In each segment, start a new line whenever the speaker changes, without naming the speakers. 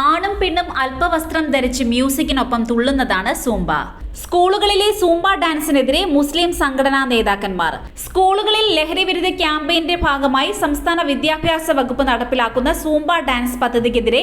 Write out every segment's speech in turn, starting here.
ആണും പെണ്ണും അല്പവസ്ത്രം ധരിച്ച് മ്യൂസിക്കിനൊപ്പം തുള്ളുന്നതാണ് സൂംബ. സ്കൂളുകളിലെ സൂംബ ഡാൻസിനെതിരെ മുസ്ലിം സംഘടനാ നേതാക്കന്മാർ. സ്കൂളുകളിൽ ലഹരി വിരുദ്ധ ക്യാമ്പയിന്റെ ഭാഗമായി സംസ്ഥാന വിദ്യാഭ്യാസ വകുപ്പ് നടപ്പിലാക്കുന്ന Zumba dance പദ്ധതിക്കെതിരെ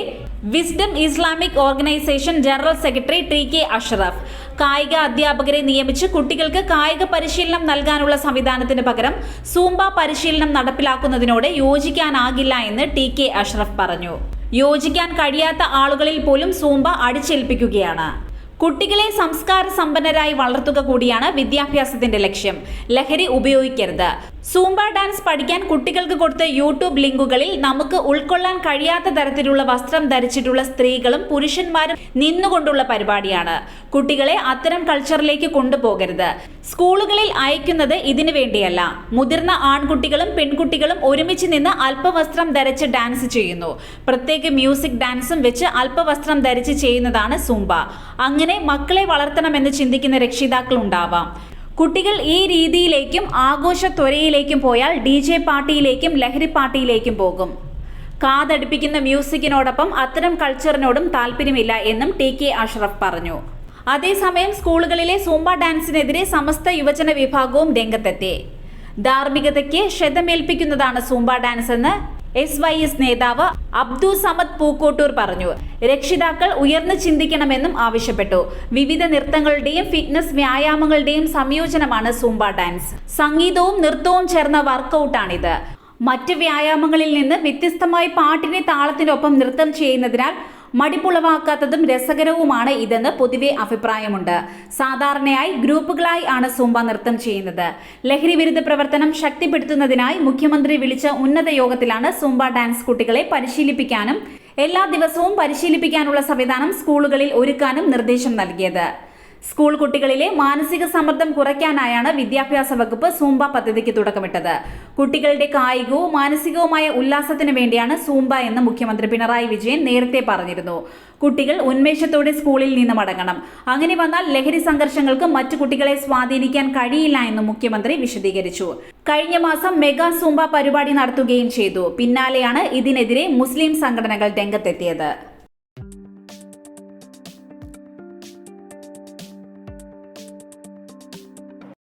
Wisdom Islamic Organisation general secretary T K Ashraf. കായിക അധ്യാപകരെ നിയമിച്ച് കുട്ടികൾക്ക് കായിക പരിശീലനം നൽകാനുള്ള സംവിധാനത്തിന് പകരം സൂംബ പരിശീലനം നടപ്പിലാക്കുന്നതിനോട് യോജിക്കാനാകില്ല എന്ന് ടി കെ അഷ്റഫ് പറഞ്ഞു. യോജിക്കാൻ കഴിയാത്ത ആളുകളിൽ പോലും സൂംബ അടിച്ചേൽപ്പിക്കുകയാണ്. കുട്ടികളെ സംസ്കാര സമ്പന്നരായി വളർത്തുക കൂടിയാണ് വിദ്യാഭ്യാസത്തിന്റെ ലക്ഷ്യം. ലഹരി ഉപയോഗിക്കരുത്. സൂംബ ഡാൻസ് പഠിക്കാൻ കുട്ടികൾക്ക് കൊടുത്ത യൂട്യൂബ് ലിങ്കുകളിൽ നമുക്ക് ഉൾക്കൊള്ളാൻ കഴിയാത്ത തരത്തിലുള്ള വസ്ത്രം ധരിച്ചിട്ടുള്ള സ്ത്രീകളും പുരുഷന്മാരും നിന്നുകൊണ്ടുള്ള പരിപാടിയാണ്. കുട്ടികളെ അത്തരം കൾച്ചറിലേക്ക് കൊണ്ടുപോകരുത്. സ്കൂളുകളിൽ അയക്കുന്നത് ഇതിനു വേണ്ടിയല്ല. മുതിർന്ന ആൺകുട്ടികളും പെൺകുട്ടികളും ഒരുമിച്ച് നിന്ന് അല്പവസ്ത്രം ധരിച്ച് ഡാൻസ് ചെയ്യുന്നു. പ്രത്യേക മ്യൂസിക് ഡാൻസും വെച്ച് അല്പവസ്ത്രം ധരിച്ച് ചെയ്യുന്നതാണ് സൂംബ. അങ്ങനെ മക്കളെ വളർത്തണമെന്ന് ചിന്തിക്കുന്ന രക്ഷിതാക്കൾ ഉണ്ടാവാം കുട്ടികൾ ഈ രീതിയിലേക്കും ആഘോഷ ത്വരയിലേക്കും പോയാൽ ഡി ജെ പാർട്ടിയിലേക്കും ലഹരി പാർട്ടിയിലേക്കും പോകും. കാതടുപ്പിക്കുന്ന മ്യൂസിക്കിനോടൊപ്പം അത്തരം കൾച്ചറിനോടും താല്പര്യമില്ല എന്നും ടി കെ അഷ്റഫ് പറഞ്ഞു. അതേസമയം സ്കൂളുകളിലെ സൂംബ ഡാൻസിനെതിരെ സമസ്ത യുവജന വിഭാഗവും രംഗത്തെത്തി. ധാർമ്മികതയ്ക്ക് ക്ഷതമേൽപ്പിക്കുന്നതാണ് സൂംബ ഡാൻസ് എന്ന് എസ് വൈ എസ് നേതാവ് അബ്ദു സമദ് പൂക്കോട്ടൂർ പറഞ്ഞു. രക്ഷിതാക്കൾ ഉയർന്നു ചിന്തിക്കണമെന്നും ആവശ്യപ്പെട്ടു. വിവിധ നൃത്തങ്ങളുടെയും ഫിറ്റ്നസ് വ്യായാമങ്ങളുടെയും സംയോജനമാണ് സൂംബ ഡാൻസ്. സംഗീതവും നൃത്തവും ചേർന്ന വർക്കൗട്ടാണിത്. മറ്റ് വ്യായാമങ്ങളിൽ നിന്ന് വ്യത്യസ്തമായി പാട്ടിനെ താളത്തിനൊപ്പം നൃത്തം ചെയ്യുന്നതിനാൽ മടിപ്പുളവാക്കാത്തതും രസകരവുമാണ് ഇതെന്ന് പൊതുവെ അഭിപ്രായമുണ്ട്. സാധാരണയായി ഗ്രൂപ്പുകളായി ആണ് സൂംബ നൃത്തം ചെയ്യുന്നത്. ലഹരി വിരുദ്ധ പ്രവർത്തനം ശക്തിപ്പെടുത്തുന്നതിനായി മുഖ്യമന്ത്രി വിളിച്ച ഉന്നത യോഗത്തിലാണ് സൂംബ ഡാൻസ് കുട്ടികളെ പരിശീലിപ്പിക്കാനും എല്ലാ ദിവസവും പരിശീലിപ്പിക്കാനുള്ള സംവിധാനം സ്കൂളുകളിൽ ഒരുക്കാനും നിർദ്ദേശം നൽകിയത്. സ്കൂൾ കുട്ടികളിലെ മാനസിക സമ്മർദ്ദം കുറയ്ക്കാനായാണ് വിദ്യാഭ്യാസ വകുപ്പ് സൂംബ പദ്ധതിക്ക് തുടക്കമിട്ടത്. കുട്ടികളുടെ കായികവും മാനസികവുമായ ഉല്ലാസത്തിന് വേണ്ടിയാണ് സൂംബ എന്ന് മുഖ്യമന്ത്രി പിണറായി വിജയൻ നേരത്തെ പറഞ്ഞിരുന്നു. കുട്ടികൾ ഉന്മേഷത്തോടെ സ്കൂളിൽ നിന്ന് മടങ്ങണം. അങ്ങനെ വന്നാൽ ലഹരി സംഘർഷങ്ങൾക്ക് മറ്റു കുട്ടികളെ സ്വാധീനിക്കാൻ കഴിയില്ല എന്നും മുഖ്യമന്ത്രി വിശദീകരിച്ചു. കഴിഞ്ഞ മാസം മെഗാ സൂംബ പരിപാടി നടത്തുകയും ചെയ്തു. പിന്നാലെയാണ് ഇതിനെതിരെ മുസ്ലിം സംഘടനകൾ രംഗത്തെത്തിയത്.